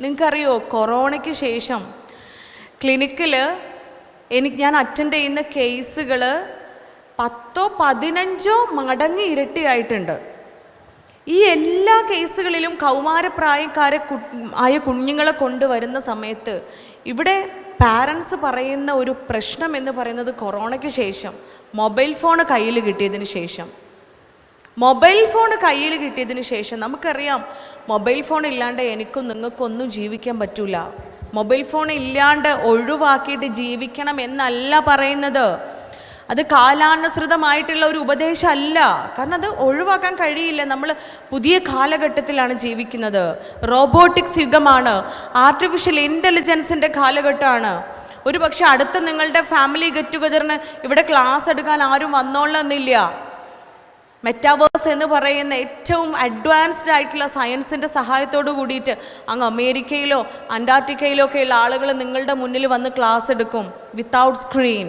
നിങ്ങൾക്കറിയോ കൊറോണയ്ക്ക് ശേഷം ക്ലിനിക്കിൽ എനിക്ക് ഞാൻ അറ്റൻഡ് ചെയ്യുന്ന കേസുകൾ പത്തോ പതിനഞ്ചോ മടങ്ങ് ഇരട്ടിയായിട്ടുണ്ട്. ഈ എല്ലാ കേസുകളിലും കൗമാരപ്രായക്കാരെ ആയ കുഞ്ഞുങ്ങളെ കൊണ്ടുവരുന്ന സമയത്ത് ഇവിടെ പാരൻസ് പറയുന്ന ഒരു പ്രശ്നം എന്ന് പറയുന്നത് കൊറോണയ്ക്ക് ശേഷം മൊബൈൽ ഫോൺ കയ്യിൽ കിട്ടിയതിന് ശേഷം. മൊബൈൽ ഫോൺ കയ്യിൽ കിട്ടിയതിന് ശേഷം നമുക്കറിയാം മൊബൈൽ ഫോൺ ഇല്ലാണ്ട് എനിക്കും നിങ്ങൾക്കും ഒന്നും ജീവിക്കാൻ പറ്റൂല. മൊബൈൽ ഫോൺ ഇല്ലാണ്ട് ഒഴിവാക്കിയിട്ട് ജീവിക്കണം എന്നല്ല പറയുന്നത്. അത് കാലാനുസൃതമായിട്ടുള്ള ഒരു ഉപദേശമല്ല. കാരണം അത് ഒഴിവാക്കാൻ കഴിയില്ല. നമ്മൾ പുതിയ കാലഘട്ടത്തിലാണ് ജീവിക്കുന്നത്. റോബോട്ടിക്സ് യുഗമാണ്. ആർട്ടിഫിഷ്യൽ ഇന്റലിജൻസിന്റെ കാലഘട്ടമാണ്. ഒരു പക്ഷെ അടുത്ത നിങ്ങളുടെ ഫാമിലി ഗെറ്റ് ടുഗദറിന് ഇവിടെ ക്ലാസ് എടുക്കാൻ ആരും വന്നോളന്നില്ല. മെറ്റാവേഴ്സ് എന്ന് പറയുന്ന ഏറ്റവും അഡ്വാൻസ്ഡ് ആയിട്ടുള്ള സയൻസിന്റെ സഹായത്തോട് കൂടിയിട്ട് അങ്ങ് അമേരിക്കയിലോ അന്റാർട്ടിക്കയിലോ ഒക്കെയുള്ള ആളുകൾ നിങ്ങളുടെ മുന്നിൽ വന്ന് ക്ലാസ് എടുക്കും വിത്തൗട്ട് സ്ക്രീൻ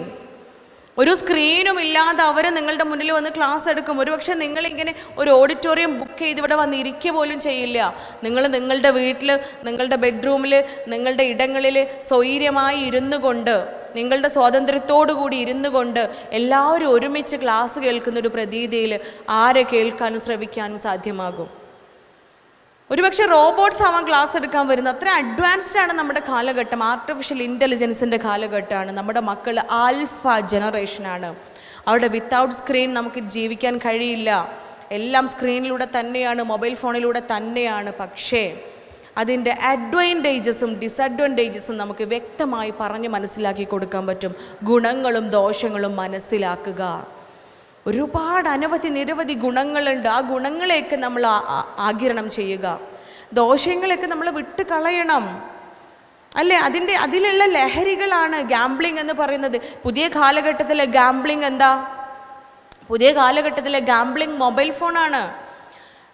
ഒരു സ്ക്രീനും ഇല്ലാതെ അവർ നിങ്ങളുടെ മുന്നിൽ വന്ന് ക്ലാസ് എടുക്കും. ഒരുപക്ഷെ നിങ്ങളിങ്ങനെ ഒരു ഓഡിറ്റോറിയം ബുക്ക് ചെയ്ത് ഇവിടെ വന്ന് ഇരിക്കുക പോലും ചെയ്യില്ല. നിങ്ങൾ നിങ്ങളുടെ വീട്ടിൽ നിങ്ങളുടെ ബെഡ്റൂമിൽ നിങ്ങളുടെ ഇടങ്ങളിൽ സ്വൈര്യമായി ഇരുന്നു കൊണ്ട് നിങ്ങളുടെ സ്വാതന്ത്ര്യത്തോടു കൂടി ഇരുന്നു കൊണ്ട് എല്ലാവരും ഒരുമിച്ച് ക്ലാസ് കേൾക്കുന്ന ഒരു പ്രതീതിയിൽ ആരെ കേൾക്കാനും ശ്രവിക്കാനും സാധ്യമാകും. ഒരുപക്ഷെ റോബോട്ട്സ് ആവാൻ ക്ലാസ് എടുക്കാൻ വരുന്നത് അത്ര അഡ്വാൻസ്ഡ് ആണ് നമ്മുടെ കാലഘട്ടം. ആർട്ടിഫിഷ്യൽ ഇന്റലിജൻസിന്റെ കാലഘട്ടമാണ്. നമ്മുടെ മക്കൾ ആൽഫ ജനറേഷനാണ് അവിടെ വിത്തൗട്ട് സ്ക്രീൻ നമുക്ക് ജീവിക്കാൻ കഴിയില്ല. എല്ലാം സ്ക്രീനിലൂടെ തന്നെയാണ് മൊബൈൽ ഫോണിലൂടെ തന്നെയാണ്. പക്ഷേ അതിന്റെ അഡ്വാന്റേജസും ഡിസഡ്വാന്റേജസും നമുക്ക് വ്യക്തമായി പറഞ്ഞ് മനസ്സിലാക്കി കൊടുക്കാൻ പറ്റും. ഗുണങ്ങളും ദോഷങ്ങളും മനസ്സിലാക്കുക. ഒരുപാട് അനവധി നിരവധി ഗുണങ്ങളുണ്ട്. ആ ഗുണങ്ങളെയൊക്കെ നമ്മൾ ആ- ആ- ആഗിരണം ചെയ്യുക. ദോഷങ്ങളെയൊക്കെ നമ്മൾ വിട്ട് കളയണം. അല്ലേ? അതിന്റെ അതിലുള്ള ലഹരികളാണ് ഗാംബ്ലിംഗ് എന്ന് പറയുന്നത്. പുതിയ കാലഘട്ടത്തിലെ ഗാംബ്ലിംഗ് എന്താ? പുതിയ കാലഘട്ടത്തിലെ ഗാംബ്ലിംഗ് മൊബൈൽ ഫോണാണ്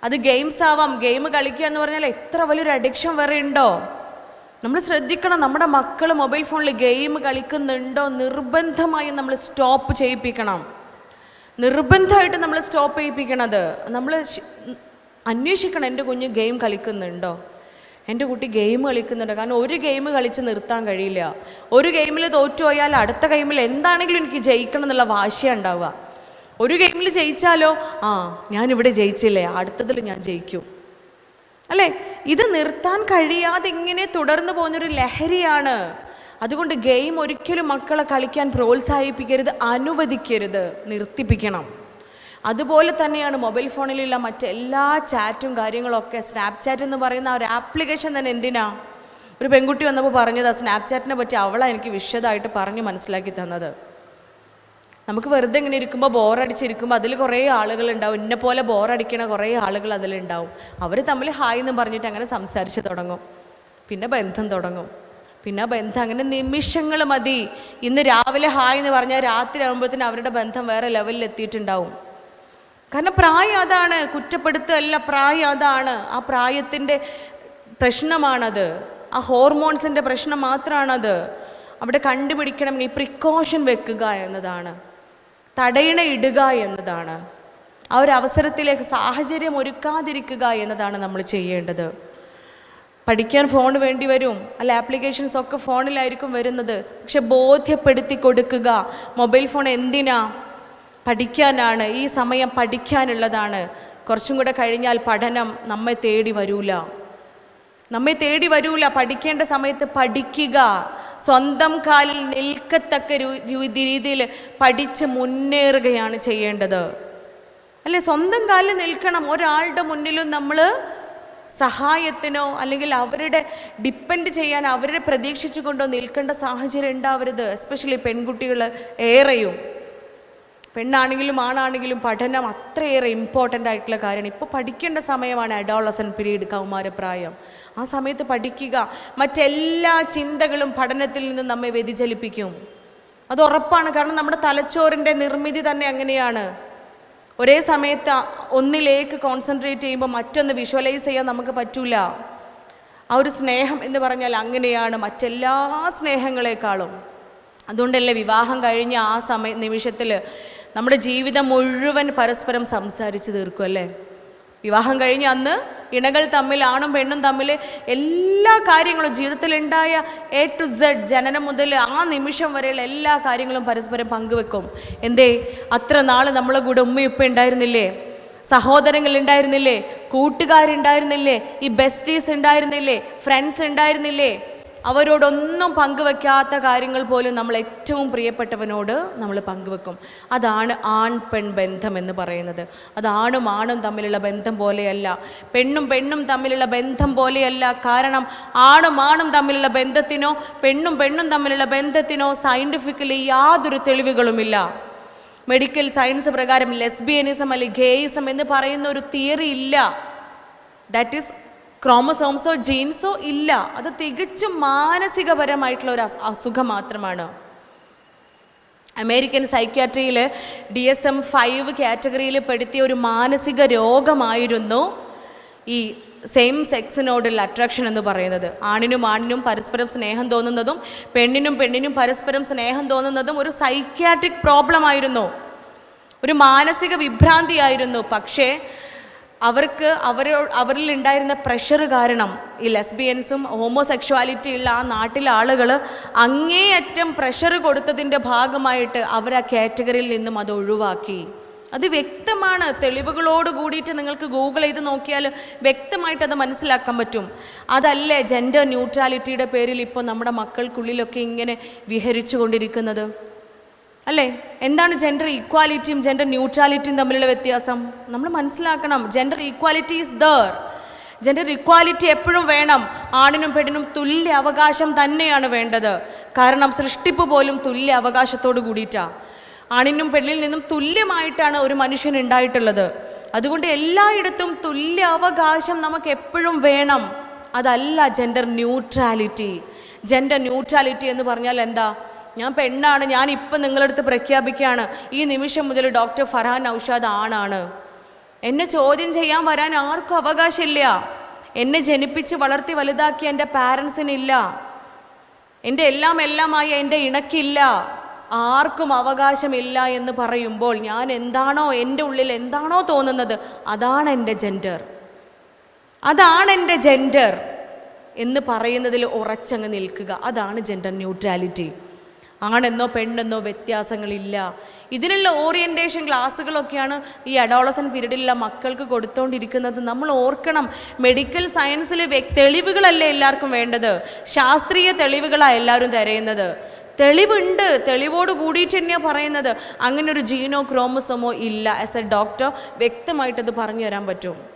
അത് ഗെയിംസ് ആവാം ഗെയിം കളിക്കുക എന്ന് പറഞ്ഞാൽ എത്ര വലിയൊരു അഡിക്ഷൻ വരെ ഉണ്ടോ? നമ്മൾ ശ്രദ്ധിക്കണം നമ്മുടെ മക്കൾ മൊബൈൽ ഫോണിൽ ഗെയിം കളിക്കുന്നുണ്ടോ നിർബന്ധമായും നമ്മൾ സ്റ്റോപ്പ് ചെയ്യിപ്പിക്കണം. നിർബന്ധമായിട്ട് നമ്മൾ സ്റ്റോപ്പ് ചെയ്യിപ്പിക്കണത്. നമ്മൾ അന്വേഷിക്കണം എന്റെ കുഞ്ഞ് ഗെയിം കളിക്കുന്നുണ്ടോ? എന്റെ കുട്ടി ഗെയിം കളിക്കുന്നുണ്ടോ? കാരണം ഒരു ഗെയിം കളിച്ച് നിർത്താൻ കഴിയില്ല. ഒരു ഗെയിമിൽ തോറ്റുപോയാൽ അടുത്ത ഗെയിമിൽ എന്താണെങ്കിലും എനിക്ക് ജയിക്കണം എന്നുള്ള വാശിയുണ്ടാവുക ഒരു ഗെയിമിൽ ജയിച്ചാലോ? ആ ഞാനിവിടെ ജയിച്ചില്ലേ? അടുത്തതിൽ ഞാൻ ജയിക്കും. അല്ലേ? ഇത് നിർത്താൻ കഴിയാതെ ഇങ്ങനെ തുടർന്നു പോകുന്നൊരു ലഹരിയാണ്. അതുകൊണ്ട് ഗെയിം ഒരിക്കലും മക്കളെ കളിക്കാൻ പ്രോത്സാഹിപ്പിക്കരുത് അനുവദിക്കരുത്. നിർത്തിപ്പിക്കണം. അതുപോലെ തന്നെയാണ് മൊബൈൽ ഫോണിലുള്ള മറ്റെല്ലാ ചാറ്റും കാര്യങ്ങളൊക്കെ. സ്നാപ്ചാറ്റ് എന്ന് പറയുന്ന ഒരു ആപ്ലിക്കേഷൻ തന്നെ എന്തിനാ? ഒരു പെൺകുട്ടി വന്നപ്പോൾ പറഞ്ഞത് സ്നാപ്ചാറ്റിനെ പറ്റി അവളാണ് എനിക്ക് വിശദമായിട്ട് പറഞ്ഞ് മനസ്സിലാക്കി തന്നത്. നമുക്ക് വെറുതെ ഇങ്ങനെ ഇരിക്കുമ്പോൾ ബോറടിച്ചിരിക്കുമ്പോൾ അതിൽ കുറേ ആളുകളുണ്ടാവും. എന്നെ പോലെ ബോറടിക്കണ കുറേ ആളുകൾ അതിലുണ്ടാവും. അവർ തമ്മിൽ ഹായ് എന്ന് പറഞ്ഞിട്ട് അങ്ങനെ സംസാരിച്ച് തുടങ്ങും. പിന്നെ ബന്ധം തുടങ്ങും. പിന്നെ ബന്ധം അങ്ങനെ നിമിഷങ്ങൾ മതി. ഇന്ന് രാവിലെ ഹായ് എന്ന് പറഞ്ഞാൽ രാത്രി ആകുമ്പോഴത്തേന് അവരുടെ ബന്ധം വേറെ ലെവലിൽ എത്തിയിട്ടുണ്ടാവും. കാരണം പ്രായം അതാണ്. കുറ്റപ്പെടുത്തല്ല പ്രായം അതാണ്. ആ പ്രായത്തിന്റെ പ്രശ്നമാണത്. ആ ഹോർമോൺസിന്റെ പ്രശ്നം മാത്രമാണത് അവിടെ കണ്ടുപിടിക്കണമെങ്കിൽ പ്രിക്കോഷൻ വെക്കുക എന്നതാണ്. തടയിണ ഇടുക എന്നതാണ്. ആ ഒരു അവസരത്തിലേക്ക് സാഹചര്യം ഒരുക്കാതിരിക്കുക എന്നതാണ് നമ്മൾ ചെയ്യേണ്ടത്. പഠിക്കാൻ ഫോൺ വേണ്ടി വരും അല്ല ആപ്ലിക്കേഷൻസ് ഒക്കെ ഫോണിലായിരിക്കും വരുന്നത്. പക്ഷെ ബോധ്യപ്പെടുത്തി കൊടുക്കുക മൊബൈൽ ഫോൺ എന്തിനാ? പഠിക്കാനാണ് ഈ സമയം പഠിക്കാനുള്ളതാണ്. കുറച്ചും കൂടെ കഴിഞ്ഞാൽ പഠനം നമ്മെ തേടി വരൂല. നമ്മെ തേടി വരൂല പഠിക്കേണ്ട സമയത്ത് പഠിക്കുക. സ്വന്തം കാലിൽ നിൽക്കത്തക്ക രീതിയിൽ പഠിച്ച് മുന്നേറുകയാണ് ചെയ്യേണ്ടത്. അല്ലെ സ്വന്തം കാലിൽ നിൽക്കണം. ഒരാളുടെ മുന്നിലും നമ്മൾ സഹായത്തിനോ അല്ലെങ്കിൽ അവരുടെ ഡിപ്പെൻഡ് ചെയ്യാൻ അവരെ പ്രതീക്ഷിച്ചുകൊണ്ടോ നിൽക്കേണ്ട സാഹചര്യം ഉണ്ടാവരുത്. എസ്പെഷ്യലി പെൺകുട്ടികൾ ഏറെയും. പെണ്ണാണെങ്കിലും ആണാണെങ്കിലും പഠനം അത്രയേറെ ഇമ്പോർട്ടന്റ് ആയിട്ടുള്ള കാര്യമാണ്. ഇപ്പോൾ പഠിക്കേണ്ട സമയമാണ് അഡോളസൻ പീരീഡ് കൗമാരപ്രായം ആ സമയത്ത് പഠിക്കുക. മറ്റെല്ലാ ചിന്തകളും പഠനത്തിൽ നിന്ന് നമ്മെ വ്യതിചലിപ്പിക്കും. അത് ഉറപ്പാണ്. കാരണം നമ്മുടെ തലച്ചോറിന്റെ നിർമ്മിതി തന്നെ അങ്ങനെയാണ്. ഒരേ സമയത്ത് ഒന്നിലേക്ക് കോൺസെൻട്രേറ്റ് ചെയ്യുമ്പോൾ മറ്റൊന്ന് വിഷ്വലൈസ് ചെയ്യാൻ നമുക്ക് പറ്റൂല. ആ ഒരു സ്നേഹം എന്ന് പറഞ്ഞാൽ അങ്ങനെയാണ് മറ്റെല്ലാ സ്നേഹങ്ങളെക്കാളും. അതുകൊണ്ടല്ലേ വിവാഹം കഴിഞ്ഞ ആ സമയ നിമിഷത്തിൽ നമ്മുടെ ജീവിതം മുഴുവൻ പരസ്പരം സംസാരിച്ച് തീർക്കും അല്ലേ? വിവാഹം കഴിഞ്ഞ് അന്ന് ഇണകൾ തമ്മിൽ ആണും പെണ്ണും തമ്മിൽ എല്ലാ കാര്യങ്ങളും ജീവിതത്തിലുണ്ടായ എ ടു സെഡ് ജനനം മുതൽ ആ നിമിഷം വരെയുള്ള എല്ലാ കാര്യങ്ങളും പരസ്പരം പങ്കുവെക്കും. എന്തേ? അത്ര നാൾ നമ്മളെ കൂടെ ഉമ്മയുപ്പ ഉണ്ടായിരുന്നില്ലേ? സഹോദരങ്ങൾ ഉണ്ടായിരുന്നില്ലേ? കൂട്ടുകാരുണ്ടായിരുന്നില്ലേ? ഈ ബെസ്റ്റീസ് ഉണ്ടായിരുന്നില്ലേ? ഫ്രണ്ട്സ് ഉണ്ടായിരുന്നില്ലേ? അവരോടൊന്നും പങ്കുവെക്കാത്ത കാര്യങ്ങൾ പോലും നമ്മൾ ഏറ്റവും പ്രിയപ്പെട്ടവനോട് നമ്മൾ പങ്കുവെക്കും. അതാണ് ആൺ പെൺ ബന്ധം എന്ന് പറയുന്നത്. അത് ആണും ആണും തമ്മിലുള്ള ബന്ധം പോലെയല്ല. പെണ്ണും പെണ്ണും തമ്മിലുള്ള ബന്ധം പോലെയല്ല. കാരണം ആണും ആണും തമ്മിലുള്ള ബന്ധത്തിനോ പെണ്ണും പെണ്ണും തമ്മിലുള്ള ബന്ധത്തിനോ സയന്റിഫിക്കലി യാതൊരു തെളിവുകളുമില്ല. മെഡിക്കൽ സയൻസ് പ്രകാരം ലെസ്ബിയനിസം അല്ലെങ്കിൽ ഗേയിസം എന്ന് പറയുന്ന ഒരു തിയറി ഇല്ല. ദാറ്റ് ഈസ് ക്രോമസോംസോ ജീൻസോ ഇല്ല. അത് തികച്ചും മാനസികപരമായിട്ടുള്ള ഒരു അസ്- അസുഖം മാത്രമാണ്. അമേരിക്കൻ സൈക്യാട്രിയിൽ ഡി എസ് എം ഫൈവ് കാറ്റഗറിയിൽ പെടുത്തിയ ഒരു മാനസിക രോഗമായിരുന്നു ഈ സെയിം സെക്സിനോടുള്ള അട്രാക്ഷൻ എന്ന് പറയുന്നത്. ആണിനും ആണിനും പരസ്പരം സ്നേഹം തോന്നുന്നതും പെണ്ണിനും പെണ്ണിനും പരസ്പരം സ്നേഹം തോന്നുന്നതും ഒരു സൈക്യാട്രിക് പ്രോബ്ലം ആയിരുന്നു. ഒരു മാനസിക വിഭ്രാന്തിയായിരുന്നു. പക്ഷേ അവർക്ക് അവരോ അവരിൽ ഉണ്ടായിരുന്ന പ്രഷർ കാരണം ഈ ലെസ്ബിയൻസും ഹോമോസെക്ഷുവാലിറ്റി ഉള്ള ആ നാട്ടിലെ ആളുകൾ അങ്ങേയറ്റം പ്രഷർ കൊടുത്തതിന്റെ ഭാഗമായിട്ട് അവർ ആ കാറ്റഗറിയിൽ നിന്നും അത് ഒഴിവാക്കി. അത് വ്യക്തമാണ്. തെളിവുകളോട് കൂടിയിട്ട് നിങ്ങൾക്ക് ഗൂഗിൾ ചെയ്ത് നോക്കിയാൽ വ്യക്തമായിട്ട് അത് മനസ്സിലാക്കാൻ പറ്റും. അതല്ലേ ജെൻഡർ ന്യൂട്രാലിറ്റിയുടെ പേരിൽ ഇപ്പോൾ നമ്മുടെ മക്കൾക്കുള്ളിലൊക്കെ ഇങ്ങനെ വിഹരിച്ചു കൊണ്ടിരിക്കുന്നത്? അല്ലേ? എന്താണ് ജെൻഡർ ഈക്വാലിറ്റിയും ജെൻഡർ ന്യൂട്രാലിറ്റിയും തമ്മിലുള്ള വ്യത്യാസം? നമ്മൾ മനസ്സിലാക്കണം gender equality is there gender equality എപ്പോഴും വേണം. ആണിനും പെണ്ണിനും തുല്യ അവകാശം തന്നെയാണ് വേണ്ടത്. കാരണം സൃഷ്ടിപ്പ് പോലും തുല്യ അവകാശത്തോട് കൂടിയിട്ടാണ് ആണിനും പെണ്ണിൽ നിന്നും തുല്യമായിട്ടാണ് ഒരു മനുഷ്യൻ ഉണ്ടായിട്ടുള്ളത്. അതുകൊണ്ട് എല്ലായിടത്തും തുല്യ അവകാശം നമുക്ക് എപ്പോഴും വേണം. അതല്ല ജെൻഡർ ന്യൂട്രാലിറ്റി ജെൻഡർ ന്യൂട്രാലിറ്റി എന്ന് പറഞ്ഞാൽ എന്താ? ഞാൻ പെണ്ണാണ് ഞാൻ ഇപ്പം നിങ്ങളടുത്ത് പ്രഖ്യാപിക്കുകയാണ്. ഈ നിമിഷം മുതൽ ഡോക്ടർ ഫർഹാൻ ഔഷാദ് ആണാണ്. എന്നെ ചോദ്യം ചെയ്യാൻ വരാൻ ആർക്കും അവകാശമില്ല. എന്നെ ജനിപ്പിച്ച് വളർത്തി വലുതാക്കിയ എന്റെ പാരൻസിനില്ല. എന്റെ എല്ലാം എല്ലാമായി എന്റെ ഇണക്കില്ല. ആർക്കും അവകാശമില്ല എന്ന് പറയുമ്പോൾ ഞാൻ എന്താണോ എന്റെ ഉള്ളിൽ എന്താണോ തോന്നുന്നത് അതാണ് എന്റെ ജെൻഡർ. അതാണ് എന്റെ ജെൻഡർ എന്ന് പറയുന്നതിൽ ഉറച്ചങ്ങ് നിൽക്കുക. അതാണ് ജെൻഡർ ന്യൂട്രാലിറ്റി. ആണെന്നോ പെണ്ണെന്നോ വ്യത്യാസങ്ങളില്ല. ഇതിനുള്ള ഓറിയന്റേഷൻ ക്ലാസ്സുകളൊക്കെയാണ് ഈ അഡോളസൻ പീരീഡിലുള്ള മക്കൾക്ക് കൊടുത്തുകൊണ്ടിരിക്കുന്നത് നമ്മൾ ഓർക്കണം മെഡിക്കൽ സയൻസിൽ തെളിവുകളല്ലേ എല്ലാവർക്കും വേണ്ടത്? ശാസ്ത്രീയ തെളിവുകളാണ് എല്ലാവരും തിരയുന്നത്. തെളിവുണ്ട് തെളിവോട് കൂടിയിട്ട് തന്നെയാണ് പറയുന്നത്. അങ്ങനെ ഒരു ജീനോ ക്രോമസോമോ ഇല്ല. ആസ് എ ഡോക്ടർ വ്യക്തമായിട്ടത് പറഞ്ഞു തരാൻ പറ്റും.